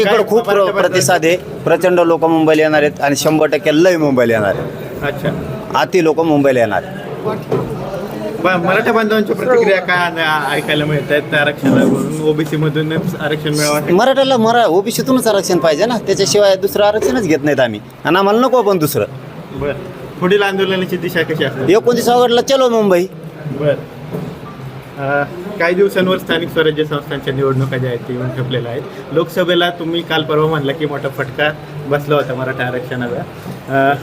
इकडे खूप प्र- प्रतिसाद आहे. प्रचंड लोक मुंबईला येणार आहेत आणि शंभर टक्के लय मुंबईला येणार आहेत. अच्छा. अति लोक मुंबईला येणार आहेत. ब- मराठा बांधवांच्या प्रतिक्रिया काय आ- ऐकायला मिळत आहेत आरक्षणावरून ओबीसी मधूनच आरक्षण मिळावं मराठ्याला मरा ओबीसीतूनच आरक्षण पाहिजे ना. त्याच्याशिवाय दुसरं आरक्षणच घेत नाहीत आम्ही. आणि आम्हाला नको पण दुसरं. बर. पुढील आंदोलनाची दिशा कशी असेल एकोणतीस ऑगस्टला चलो मुंबई. बर. काही दिवसांवर स्थानिक स्वराज्य संस्थांच्या निवडणुका ज्या आहेत ते येऊन ठेपलेल्या आहेत. लोकसभेला तुम्ही काल परवा म्हणला की मोठा फटका बसला होता मराठा आरक्षणाला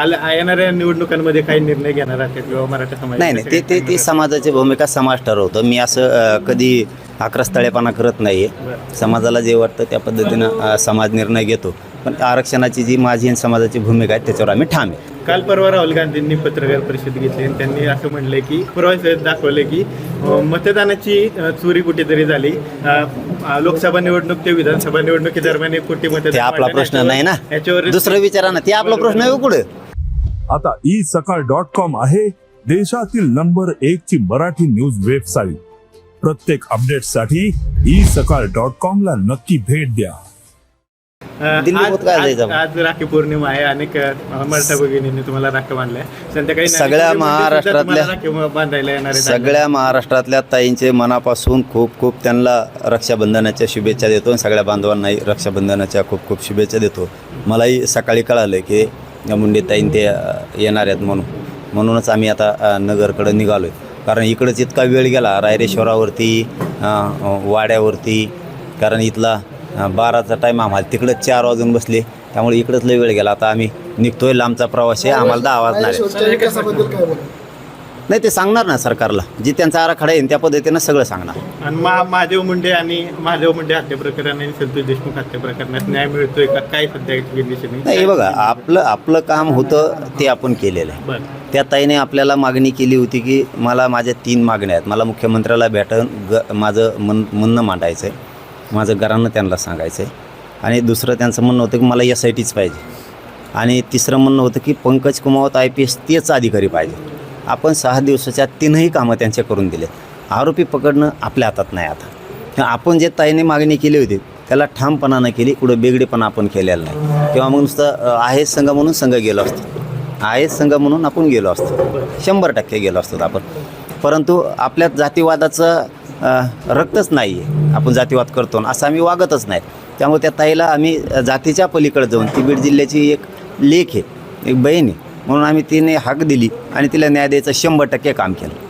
आल- येणाऱ्या निवडणुकांमध्ये काही निर्णय घेणार आहात किंवा मराठा समाज नाही नाही ते ते ती समाजाची भूमिका समाज ठरवतो. मी असं कधी आक्रस्तळेपणा करत नाही बरं. समाजाला जे वाटतं त्या पद्धतीनं समाज निर्णय घेतो. पण आरक्षणाची जी माझी आणि समाजाची भूमिका आहे त्याच्यावर आम्ही ठाम आहे. काल परवा राहुल गांधींनी पत्रकार परिषद घेतली आणि त्यांनी असं म्हणले की पुराव्यासहित दाखवले की मतदानाची चोरी कुठेतरी झाली. लोकसभा निवडणूक ते विधानसभा निवडणुकीदरम्यान एक कोटी मतदान आपला. प्रश्न नाही ना? याच्यावर दुसरं विचारा ना ते आपला प्रश्न आहे हो कुठं? आता ई सकाळ डॉट कॉम आहे देशातील नंबर एक ची मराठी न्यूज वेबसाईट प्रत्येक अपडेटसाठी ई सकाळ डॉट कॉम ला नक्की भेट द्या. आज- होत काय आज- जायचं? आज राखी पौर्णिमा आहे. अनेक मराठा भगिनींनी तुम्हाला राखी बांधलाय संध्याकाळी सगळ्या महाराष्ट्रातल्या- बांधायला येणार. सगळ्या महाराष्ट्रातल्या ताईंचे मनापासून खूप खूप त्यांना रक्षाबंधनाच्या शुभेच्छा देतो आणि सगळ्या बांधवांनाही रक्षाबंधनाच्या खूप खूप शुभेच्छा देतो. मलाही सकाळी कळालं की मुंडे ताईन ते येणार आहेत म्हणून. म्हणूनच आम्ही आता नगरकडं निघालो आहे कारण इकडंच इतका वेळ गेला रायरेश्वरावरती वाड्यावरती. कारण इथला बाराचा टाईम आम्हाला. तिकडंच चार वाजून बसले. त्यामुळे इकडंच लय वेळ गेला. आता आम्ही निघतोय लांबचा प्रवास आहे. आम्हाला दहा वाजणार आहे. नाही ते सांगणार ना सरकारला. जी त्यांचा आराखडा येईल त्या पद्धतीनं सगळं सांगणार. आणि मा महादेव मुंडे आणि महादेव मुंडे हत्या प्रकरण आणि संतोष देशमुख हत्या प्रकरणात न्याय मिळतोय का? काय सध्या कंडिशन नाही हे बघा आपलं आपलं काम होतं ते आपण केलेलं आहे. बरं. त्या ताईने आपल्याला मागणी केली होती की मला माझ्या तीन मागण्या आहेत. मला मुख्यमंत्र्याला भेटून ग माझं मन म्हणणं मांडायचं आहे माझं घरानं त्यांना सांगायचं आहे. आणि दुसरं त्यांचं म्हणणं होतं की मला एस आय टीच पाहिजे. आणि तिसरं म्हणणं होतं की Pankaj Kumawat I P S तेच अधिकारी पाहिजे. आपण सहा दिवसाच्या तीनही कामं त्यांचे करून दिले. आरोपी पकडणं आपल्या हातात नाही आता. आपण जे ताईने मागणी केली होती त्याला ठामपणानं केली कुठं बेगडेपणा आपण केलेला नाही. किंवा मग नुसतं अ, आहे संघ म्हणून संघ गेलो असतो. आहे संघ म्हणून आपण गेलो असतो. शंभर टक्के गेलो असतो आपण. परंतु आपल्या जातीवादाचं रक्तच नाही आहे आपण जातीवाद करतो असं आम्ही वागतच नाही. त्यामुळे त्या ताईला आम्ही जातीच्या पलीकडे जाऊन ती बीड जिल्ह्याची एक लेख आहे एक बहीण आहे. म्हणून आम्ही तिने हाक दिली आणि तिला न्याय द्यायचं शंभर टक्के काम केलं.